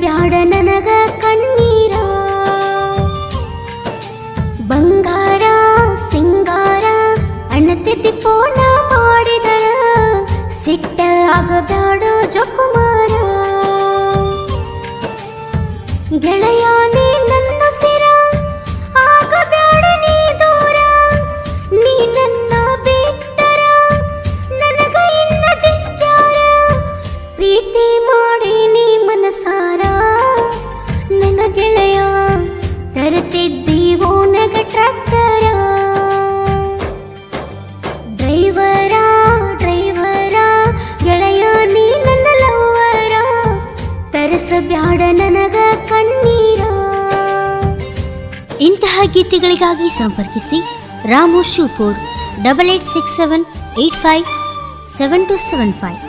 ಬ್ಯಾಡ ನನಗ ಕಣ್ಣೀರ. ಬಂಗಾರ ಸಿಂಗಾರ ಅಣ್ಣತಿದ್ದಿ ಪೋನ ಮಾಡಿದಳ. ಸಿಟ್ಟ ಆಗಬ್ಯಾಡ ಜೊಕುಮಾರ. ಗೆಳೆಯಾನ ಗೀತೆಗಳಿಗಾಗಿ ಸಂಪರ್ಕಿಸಿ Ramu Shivapur double eight six seven eight five seven two seven five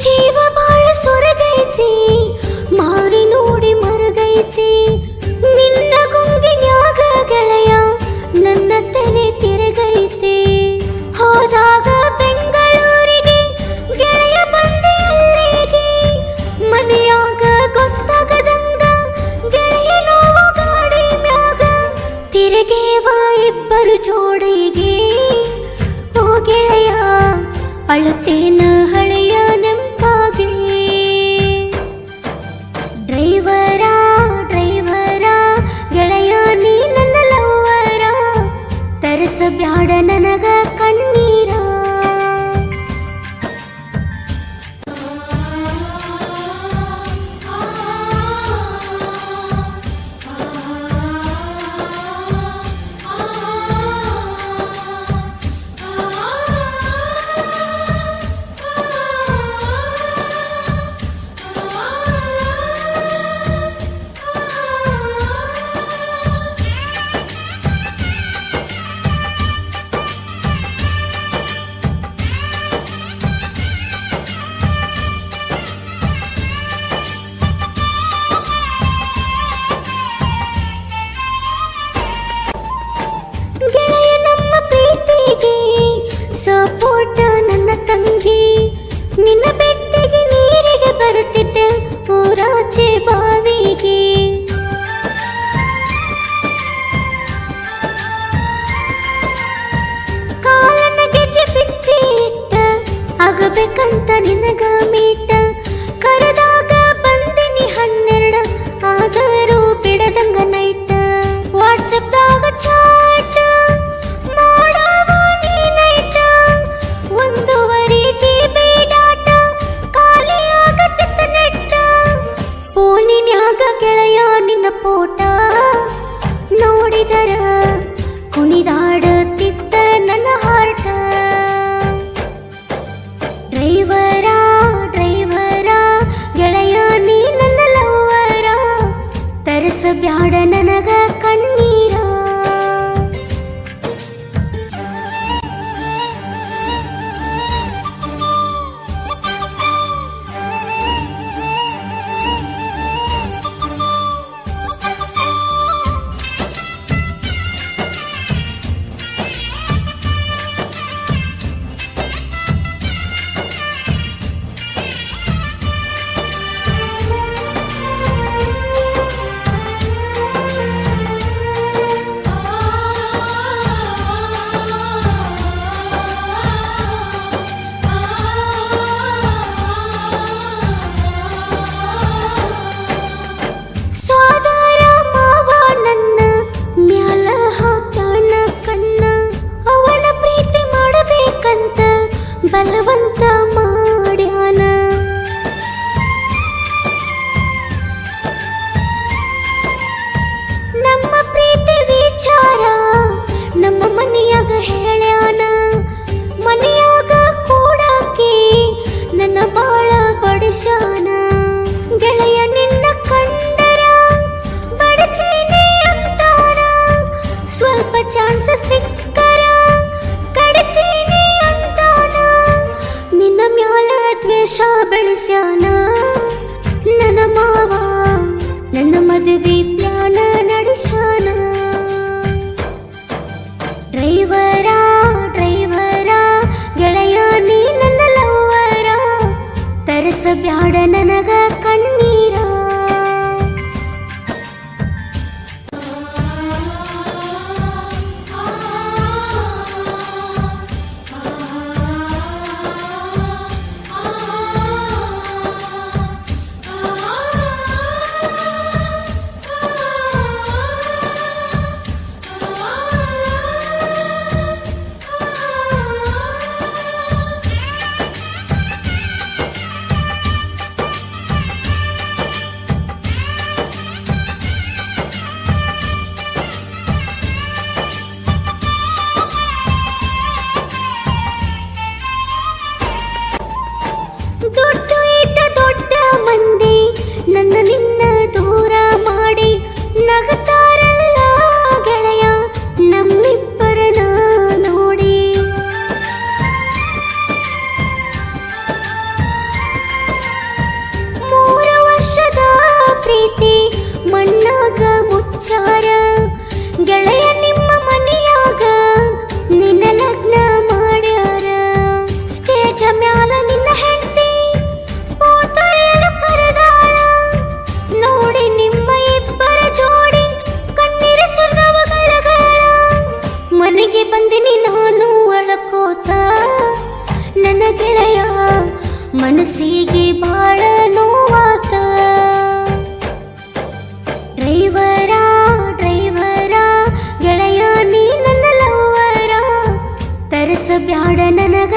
ಜೀವ ಬಾಳ ಸೊರಗೈತಿ ಮಾರಿ ನೋಡಿ ಮರುಗೈತಿ ನಿನ್ನ ಗುಂಗಿನ್ಯಾಗ ಗೆಳೆಯ ನನ್ನ ತಲೆ ತಿರುಗೈತಿ ಹೋದಾಗ ಬೆಂಗಳೂರಿಗೆ ಗೆಳೆಯ ಬಂದೆ ಅಲ್ಲಿಗೆ ಮನೆಯಾಗ ಗೊತ್ತಾಗದಂಗ ಗೆಳೆಯ ನೋವು ಗಾಡಿ ಮ್ಯಾಗ ತಿರುಗೇವ ಇಬ್ಬರು ಜೋಡಿಗೆ ಓ ಗೆಳೆಯ ಅಳುತ್ತೇ 起 ಬಿಹಾಡ ನನಗ ಪ್ರೀತಿ ಮಣ್ಣಾಗ ಮುಚ್ಚಾರ. ಗೆಳೆಯ ನಿಮ್ಮ ಮನೆಯಾಗ ನಿನ್ನ ಲಗ್ನ ಮಾಡ್ಯಾರ. ಸ್ಟೇಜ್ ಮ್ಯಾಲ ನಿನ್ನ ಹೆಂಡತಿ ಕರೆದಾಳ. ನೋಡಿ ನಿಮ್ಮ ಇಬ್ಬರ ಜೋಡಿ ಕಣ್ಣೀರ ಸುರದವಗಳಗಳ ಮನೆಗೆ ಬಂದಿನಿ ನಾನು ಅಳಕೋತ. ನನ್ನ ಗೆಳೆಯ ಮನಸ್ಸಿಗೆ ಬಾಳ ನೋವಾತ. டிரைவரா ಡ್ರೈವರಾ ಗೆಳೆಯ ನೀ ನನ್ನ ಲವ್ವರಾ ತರಿಸಬ್ಯಾಡ ನನಗ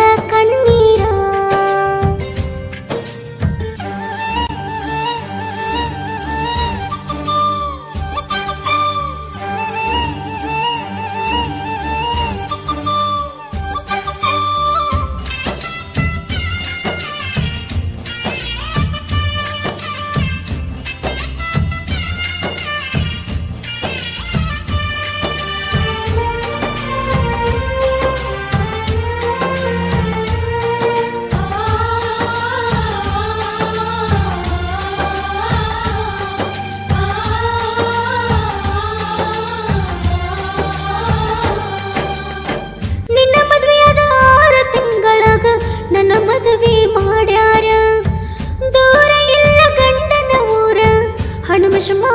शुष्मा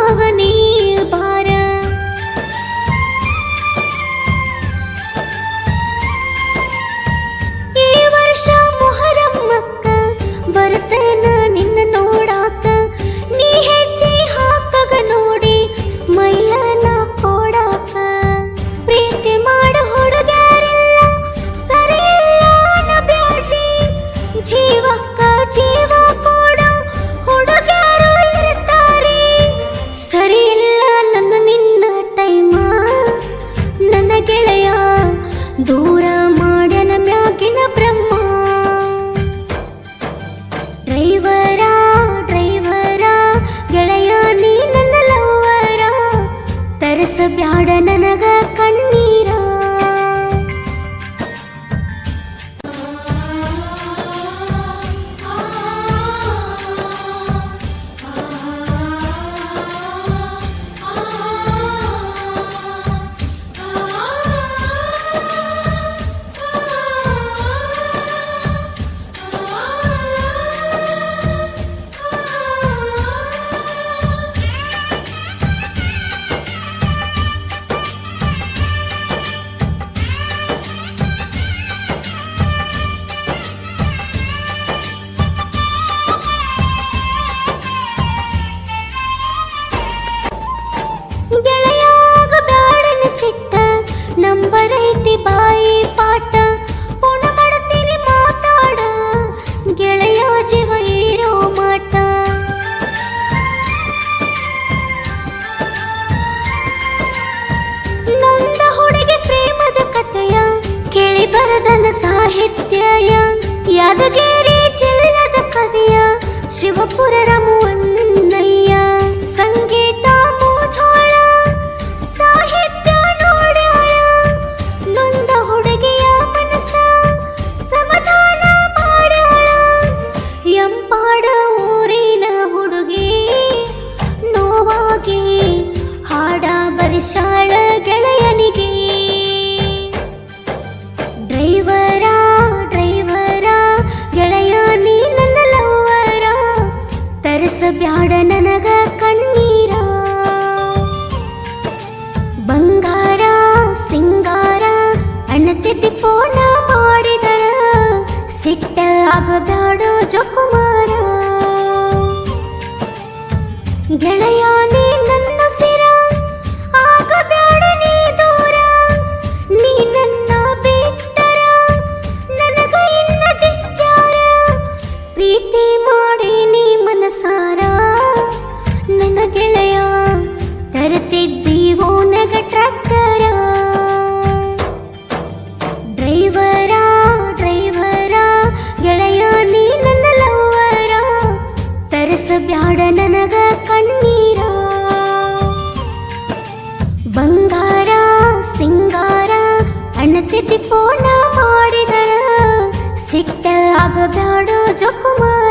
ಸಭ್ಯ ಹಾಡ ನನಗ விளையாடி দাঁড়ো জকমা